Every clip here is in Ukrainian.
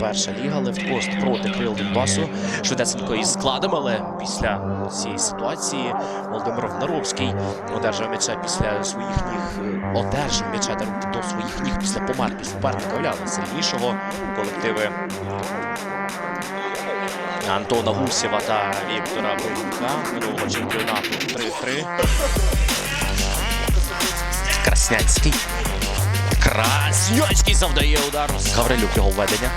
перша ліга. Левткост проти Крил Донбасу. Швидесенько із складом, але після цієї ситуації Володимир Внаровський одержав м'яча після своїх ніг. Одержав м'яча до- своїх ніг після помарки суперника Оляна сильнішого. Колективи Антона Гусєва та Віктора Бойка минулого чемпіонату 3-3. Краснянський. Краснянський завдає удар. Гаврилюк його введення.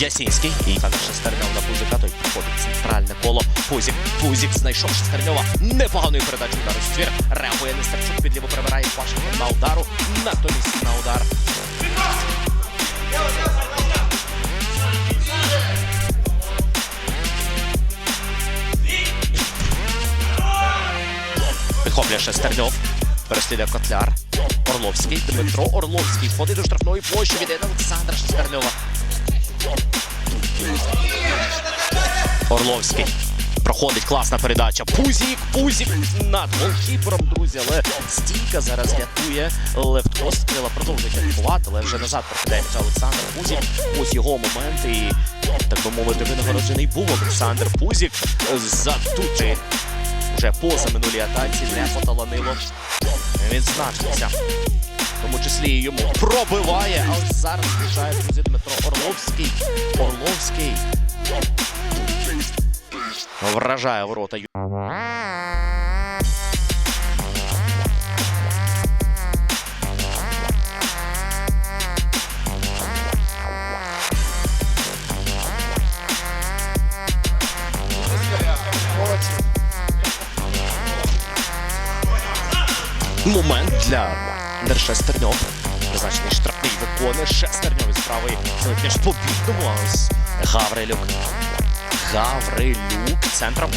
Ясінський і Олександр Шестерньов на Пузика. Той підходить в центральне коло. Пузік. Пузік знайшов Шестерньова. Непоганою передачу удару в ствір. Реагує Нестерчук, підліво прибирає Пашкова на удару. Натомість на удар. Підхоплює Шестерньов. Переслідує Котляр. Орловський. Дмитро Орловський входить до штрафної площі від Олександра Шестерньова. Орловський. Проходить класна передача. Пузік, Пузік над голкіпером, друзі. Але стійка зараз рятує левткост. Крила продовжують атакувати, але вже назад прокидається Олександр Пузік. Ось його момент. І, так би мовити, винагороджений був Олександр Пузік. Затути вже поза минулій атаці не поталанило відзначитися. І йому пробиває. А ось зараз включає друзі Дмитро Орловський. Орловський. Вражає ворота. Момент для Дершестерньов. Призначений штрафний виконує Шестерньов із правої. Це м'яч по бідному, ось Гаврилюк. Гаврилюк центром.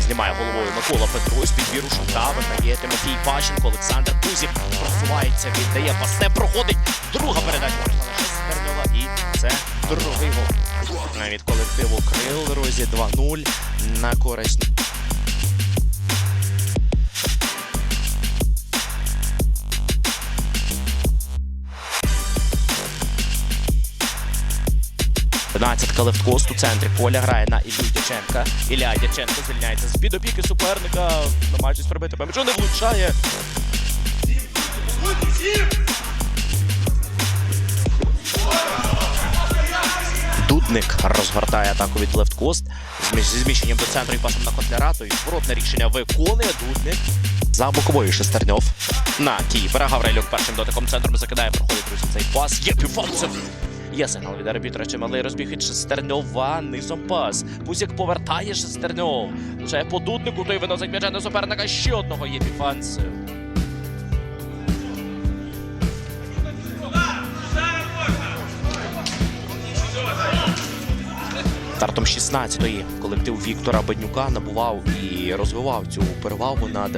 Знімає головою Микола Петрусь, підбіру шута, виграє Тимофій Пащенко, Олександр Кузік просувається, віддає пасте, проходить. Друга передача Шестерньова і це другий гол. Від колективу Крил, друзі, 2-0 на користь. Одинадцятка левткост у центрі поля грає на Іллю Дяченка. Ілля Дяченко звільняється з під опіки суперника. Намагаючись пробити м'ячу, не влучає. Дудник розгортає атаку від левткост зі зміщенням до центру і пасом на Котляра. Той зворотне рішення виконує Дудник. За боковою шестерньов на Кіпера. Гаврилюк першим дотиком центром закидає, проходить друзі цей пас. Єпіфанцев. Є сигнал від арбітра. Чималий розбіг від Шестерньова. Низом пас. Пузік повертає Шестерньов. Влучає по дуднику, той виносить м'яча на суперника. Ще одного Єпіфанцев. Стартом 16-ї колектив Віктора Беднюка набував і розвивав цю перевагу над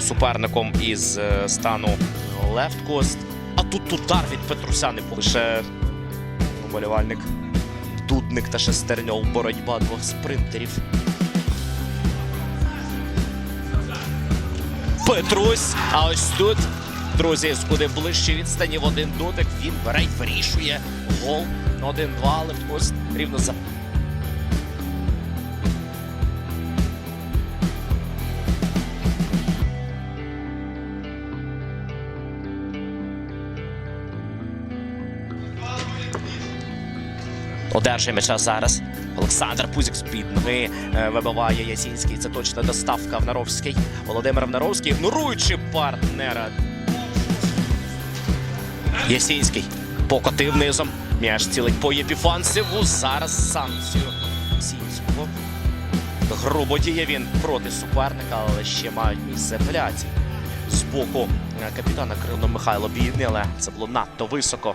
суперником із е, стану Лефткост. А тут удар від Петруся не по- лише вболівальник Дудник та Шестерньов. Боротьба двох спринтерів. Петрусь. А ось тут, друзі, з куди ближче відстані в один дотик. Він бере й вирішує гол. 1-2, Лефткост рівно за Одержує м'яча зараз. Олександр Пузік з під ноги е, вибиває Ясінський. Це точна доставка в Наровський. Володимир Наровський, ігноруючи партнера. Ясінський покотив низом. М'яч цілить по Єпіфанцеву. Зараз санкцію Сінського. Грубо діє він проти суперника, але ще мають місце апеляції. З боку е, капітана Крило Михайло Бідний, це було надто високо.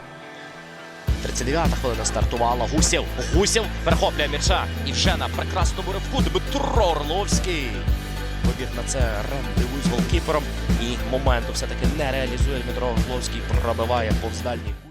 39-та хвилина стартувала. Гусєв. Гусєв перехоплює м'яча. І вже на прекрасному ривку Дмитро Орловський. Вибіг на це рандеву з голкіпером. І моменту все-таки не реалізує Дмитро Орловський. Пробиває повз дальній кут.